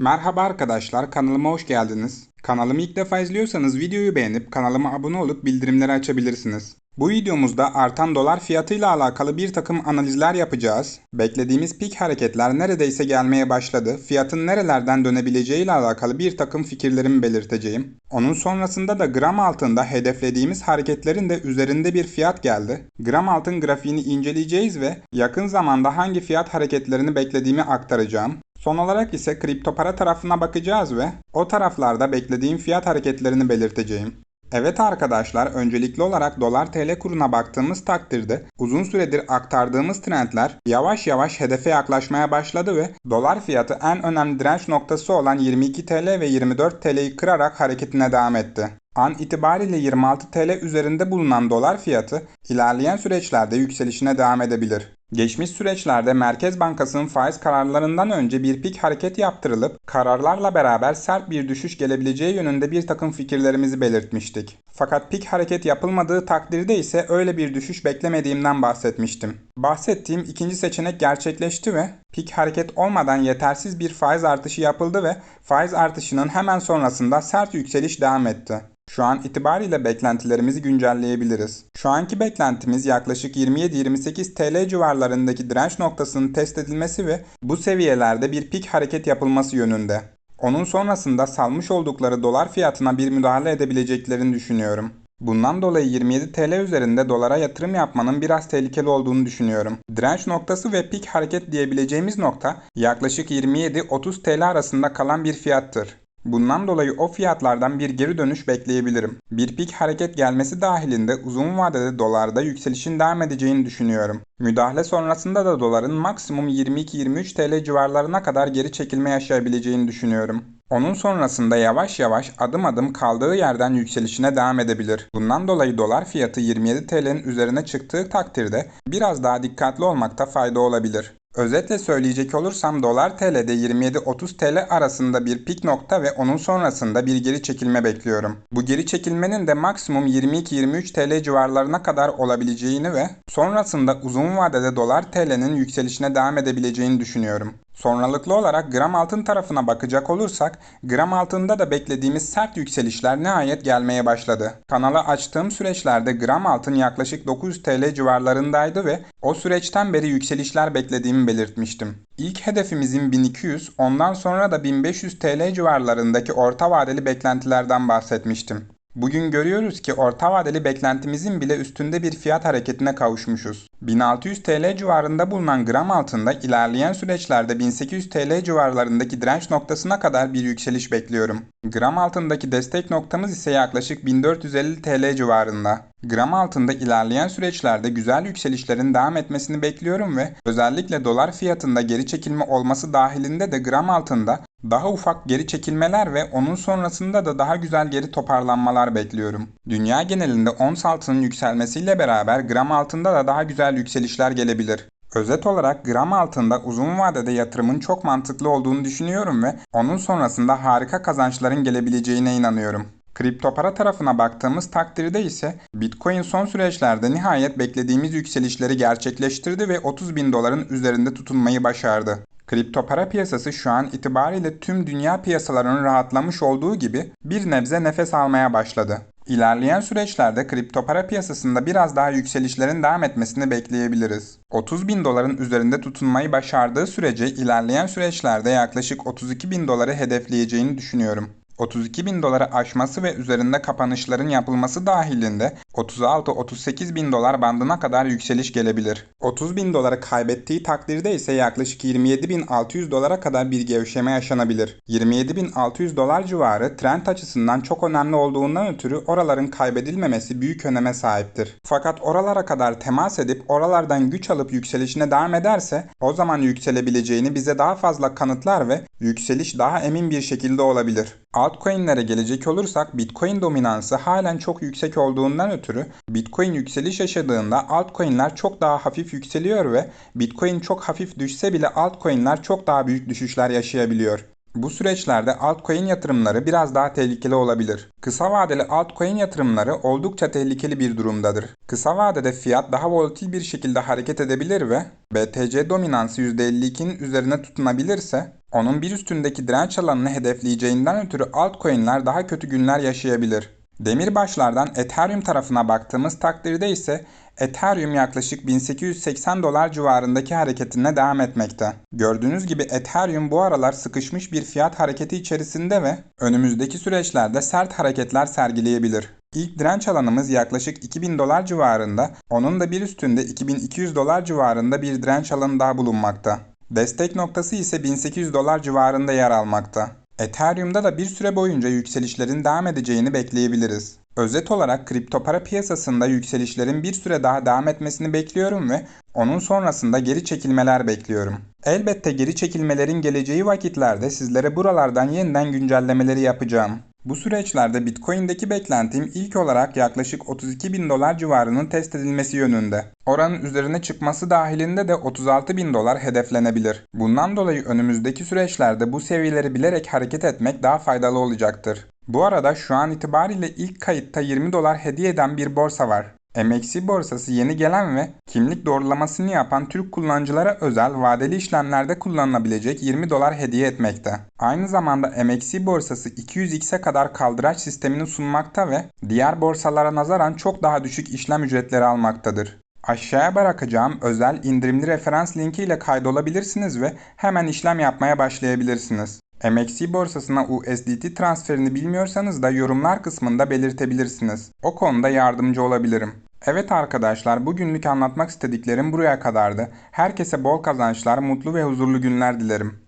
Merhaba arkadaşlar kanalıma hoş geldiniz. Kanalımı ilk defa izliyorsanız videoyu beğenip kanalıma abone olup bildirimleri açabilirsiniz. Bu videomuzda artan dolar fiyatıyla alakalı bir takım analizler yapacağız. Beklediğimiz pik hareketler neredeyse gelmeye başladı. Fiyatın nerelerden dönebileceği ile alakalı bir takım fikirlerimi belirteceğim. Onun sonrasında da gram altında hedeflediğimiz hareketlerin de üzerinde bir fiyat geldi. Gram altın grafiğini inceleyeceğiz ve yakın zamanda hangi fiyat hareketlerini beklediğimi aktaracağım. Son olarak ise kripto para tarafına bakacağız ve o taraflarda beklediğim fiyat hareketlerini belirteceğim. Evet arkadaşlar öncelikli olarak dolar tl kuruna baktığımız takdirde uzun süredir aktardığımız trendler yavaş yavaş hedefe yaklaşmaya başladı ve dolar fiyatı en önemli direnç noktası olan 22 TL ve 24 TL'yi kırarak hareketine devam etti. An itibariyle 26 TL üzerinde bulunan dolar fiyatı ilerleyen süreçlerde yükselişine devam edebilir. Geçmiş süreçlerde Merkez Bankası'nın faiz kararlarından önce bir pik hareket yaptırılıp kararlarla beraber sert bir düşüş gelebileceği yönünde bir takım fikirlerimizi belirtmiştik. Fakat pik hareket yapılmadığı takdirde ise öyle bir düşüş beklemediğimden bahsetmiştim. Bahsettiğim ikinci seçenek gerçekleşti ve pik hareket olmadan yetersiz bir faiz artışı yapıldı ve faiz artışının hemen sonrasında sert yükseliş devam etti. Şu an itibariyle beklentilerimizi güncelleyebiliriz. Şu anki beklentimiz yaklaşık 27-28 TL civarlarındaki direnç noktasının test edilmesi ve bu seviyelerde bir pik hareket yapılması yönünde. Onun sonrasında salmış oldukları dolar fiyatına bir müdahale edebileceklerini düşünüyorum. Bundan dolayı 27 TL üzerinde dolara yatırım yapmanın biraz tehlikeli olduğunu düşünüyorum. Direnç noktası ve pik hareket diyebileceğimiz nokta yaklaşık 27-30 TL arasında kalan bir fiyattır. Bundan dolayı o fiyatlardan bir geri dönüş bekleyebilirim. Bir pik hareket gelmesi dahilinde uzun vadede dolarda yükselişin devam edeceğini düşünüyorum. Müdahale sonrasında da doların maksimum 22-23 TL civarlarına kadar geri çekilme yaşayabileceğini düşünüyorum. Onun sonrasında yavaş yavaş adım adım kaldığı yerden yükselişine devam edebilir. Bundan dolayı dolar fiyatı 27 TL'nin üzerine çıktığı takdirde biraz daha dikkatli olmakta fayda olabilir. Özetle söyleyecek olursam dolar TL'de 27-30 TL arasında bir pik nokta ve onun sonrasında bir geri çekilme bekliyorum. Bu geri çekilmenin de maksimum 22-23 TL civarlarına kadar olabileceğini ve sonrasında uzun vadede dolar TL'nin yükselişine devam edebileceğini düşünüyorum. Sonralıklı olarak gram altın tarafına bakacak olursak gram altında da beklediğimiz sert yükselişler nihayet gelmeye başladı. Kanalı açtığım süreçlerde gram altın yaklaşık 900 TL civarlarındaydı ve o süreçten beri yükselişler beklediğimi belirtmiştim. İlk hedefimizin 1200, ondan sonra da 1500 TL civarlarındaki orta vadeli beklentilerden bahsetmiştim. Bugün görüyoruz ki orta vadeli beklentimizin bile üstünde bir fiyat hareketine kavuşmuşuz. 1600 TL civarında bulunan gram altında ilerleyen süreçlerde 1800 TL civarlarındaki direnç noktasına kadar bir yükseliş bekliyorum. Gram altındaki destek noktamız ise yaklaşık 1450 TL civarında. Gram altında ilerleyen süreçlerde güzel yükselişlerin devam etmesini bekliyorum ve özellikle dolar fiyatında geri çekilme olması dahilinde de gram altında daha ufak geri çekilmeler ve onun sonrasında da daha güzel geri toparlanmalar bekliyorum. Dünya genelinde ons altının yükselmesiyle beraber gram altında da daha güzel yükselişler gelebilir. Özet olarak gram altında uzun vadede yatırımın çok mantıklı olduğunu düşünüyorum ve onun sonrasında harika kazançların gelebileceğine inanıyorum. Kripto para tarafına baktığımız takdirde ise Bitcoin son süreçlerde nihayet beklediğimiz yükselişleri gerçekleştirdi ve 30 bin doların üzerinde tutunmayı başardı. Kripto para piyasası şu an itibariyle tüm dünya piyasalarının rahatlamış olduğu gibi bir nebze nefes almaya başladı. İlerleyen süreçlerde kripto para piyasasında biraz daha yükselişlerin devam etmesini bekleyebiliriz. 30 bin doların üzerinde tutunmayı başardığı sürece ilerleyen süreçlerde yaklaşık 32 bin doları hedefleyeceğini düşünüyorum. 32 bin doları aşması ve üzerinde kapanışların yapılması dahilinde 36-38 bin dolar bandına kadar yükseliş gelebilir. 30 bin doları kaybettiği takdirde ise yaklaşık 27.600 dolara kadar bir gevşeme yaşanabilir. 27.600 dolar civarı trend açısından çok önemli olduğundan ötürü oraların kaybedilmemesi büyük öneme sahiptir. Fakat oralara kadar temas edip oralardan güç alıp yükselişine devam ederse o zaman yükselebileceğini bize daha fazla kanıtlar ve yükseliş daha emin bir şekilde olabilir. Altcoin'lere gelecek olursak Bitcoin dominansı halen çok yüksek olduğundan ötürü Bitcoin yükseliş yaşadığında altcoin'ler çok daha hafif yükseliyor ve Bitcoin çok hafif düşse bile altcoin'ler çok daha büyük düşüşler yaşayabiliyor. Bu süreçlerde altcoin yatırımları biraz daha tehlikeli olabilir. Kısa vadeli altcoin yatırımları oldukça tehlikeli bir durumdadır. Kısa vadede fiyat daha volatil bir şekilde hareket edebilir ve BTC dominansı %52'nin üzerine tutunabilirse Onun bir üstündeki direnç alanını hedefleyeceğinden ötürü altcoin'ler daha kötü günler yaşayabilir. Demirbaşlardan Ethereum tarafına baktığımız takdirde ise Ethereum yaklaşık 1880 dolar civarındaki hareketine devam etmekte. Gördüğünüz gibi Ethereum bu aralar sıkışmış bir fiyat hareketi içerisinde ve önümüzdeki süreçlerde sert hareketler sergileyebilir. İlk direnç alanımız yaklaşık 2000 dolar civarında, onun da bir üstünde 2200 dolar civarında bir direnç alanı daha bulunmakta. Destek noktası ise 1800 dolar civarında yer almakta. Ethereum'da da bir süre boyunca yükselişlerin devam edeceğini bekleyebiliriz. Özet olarak kripto para piyasasında yükselişlerin bir süre daha devam etmesini bekliyorum ve onun sonrasında geri çekilmeler bekliyorum. Elbette geri çekilmelerin geleceği vakitlerde sizlere buralardan yeniden güncellemeleri yapacağım. Bu süreçlerde Bitcoin'deki beklentim ilk olarak yaklaşık 32 bin dolar civarının test edilmesi yönünde. Oranın üzerine çıkması dahilinde de 36 bin dolar hedeflenebilir. Bundan dolayı önümüzdeki süreçlerde bu seviyeleri bilerek hareket etmek daha faydalı olacaktır. Bu arada şu an itibariyle ilk kayıtta 20 dolar hediye eden bir borsa var. MXC borsası yeni gelen ve kimlik doğrulamasını yapan Türk kullanıcılara özel vadeli işlemlerde kullanılabilecek 20 dolar hediye etmekte. Aynı zamanda MXC borsası 200x'e kadar kaldıraç sistemini sunmakta ve diğer borsalara nazaran çok daha düşük işlem ücretleri almaktadır. Aşağıya bırakacağım özel indirimli referans linki ile kaydolabilirsiniz ve hemen işlem yapmaya başlayabilirsiniz. MXC borsasına USDT transferini bilmiyorsanız da yorumlar kısmında belirtebilirsiniz. O konuda yardımcı olabilirim. Evet arkadaşlar bugünlük anlatmak istediklerim buraya kadardı. Herkese bol kazançlar, mutlu ve huzurlu günler dilerim.